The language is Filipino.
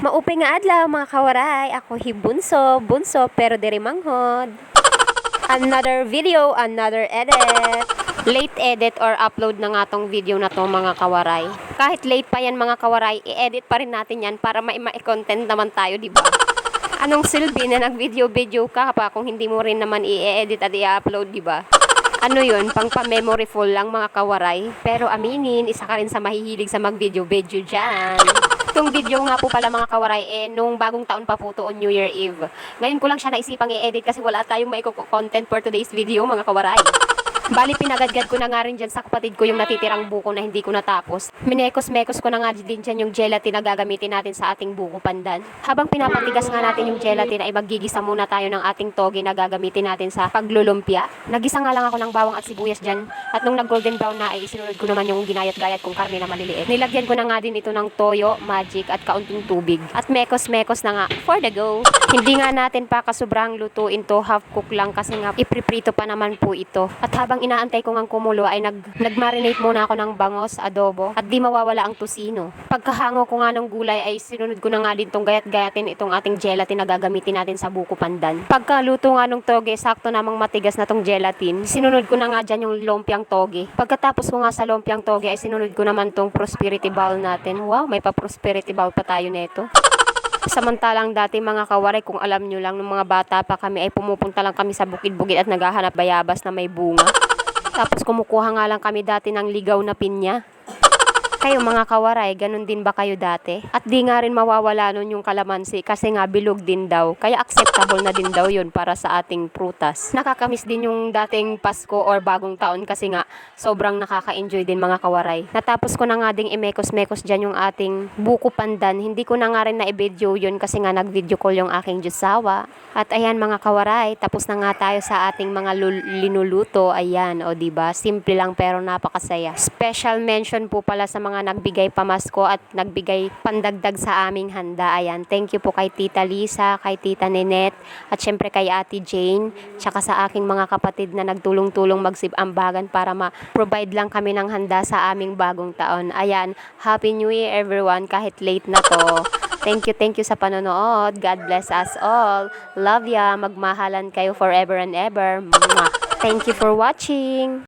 Maupay nga adlaw mga kawaray. Ako hi bunso, bunso pero diri manghod. Another video, another edit. Late edit or upload na nga tong video na to mga kawaray. Kahit late pa yan mga kawaray, i-edit pa rin natin yan para ma-content naman tayo, di ba? Anong silbi na nag-video-video ka pa kung hindi mo rin naman i-edit at i-upload, di ba? Ano yun, pang pa-memory lang mga kawaray. Pero aminin, isa ka rin sa mahihilig sa mag-video-video dyan. Itong video nga po pala mga kawaray, eh, nung bagong taon pa po to on New Year Eve. Ngayon ko lang siya naisipang i-edit kasi wala tayong may content for today's video mga kawaray. Bali, pinagadgad ko na nga rin dyan sa kapatid ko yung natitirang buko na hindi ko natapos. Minekos-mekos ko na nga din dyan yung gelatin na gagamitin natin sa ating buko pandan. Habang pinapatigas nga natin yung gelatin ay magigisa muna tayo ng ating toge na gagamitin natin sa paglulumpia. Nagisa nga lang ako ng bawang at sibuyas dyan. At nung nag-golden brown na ay isinunod ko naman yung ginayat-gayat kong karne na maliliit. Nilagyan ko na nga din ito ng toyo, magic at kaunting tubig. At mekos-mekos na nga for the go. Hindi nga natin pa kasubrang lutuin to, half cook lang kasi nga ipriprito pa naman po ito. At habang inaantay ko ngang kumulo ay nag, nag-marinate muna ako ng bangos, adobo at di mawawala ang tusino. Pagkahango ko nga ng gulay ay sinunod ko na nga din tong gayat-gayatin itong ating gelatin na gagamitin natin sa buko pandan. Pagkaluto nga nung toge, sakto namang matigas na tong gelatin. Sinunod ko na nga dyan yung lumpiang toge. Pagkatapos ko nga sa lumpiang toge ay sinunod ko naman tong prosperity bowl natin. Wow, may pa prosperity bowl pa tayo neto. Samantalang dati mga kawaray, kung alam nyo lang, nung mga bata pa kami ay pumupunta lang kami sa bukid-bukid at naghahanap bayabas na may bunga. Tapos kumukuha nga lang kami dati ng ligaw na pinya. Kayo mga kawaray, ganun din ba kayo dati? At di nga rin mawawala nun yung kalamansi kasi nga bilog din daw. Kaya acceptable na din daw yun para sa ating prutas. Nakakamiss din yung dating Pasko or bagong taon kasi nga sobrang nakaka-enjoy din mga kawaray. Natapos ko na nga ding imekos-mekos dyan yung ating buko pandan. Hindi ko na nga rin na-video yun kasi nga nag-video call yung aking Diyosawa. At ayan mga kawaray, tapos na nga tayo sa ating mga linuluto. Ayan, o ba Simple lang pero napakasaya. Special mention po pala sa mga nagbigay pamasko at nagbigay pandagdag sa aming handa. Ayan, thank you po kay Tita Lisa, kay Tita Ninette, at syempre kay Ate Jane, tsaka sa aking mga kapatid na nagtulong-tulong magsibambagan para ma-provide lang kami ng handa sa aming bagong taon. Ayan, Happy New Year everyone kahit late na to. Thank you, thank you sa panonood. God bless us all. Love ya. Magmahalan kayo forever and ever. Thank you for watching.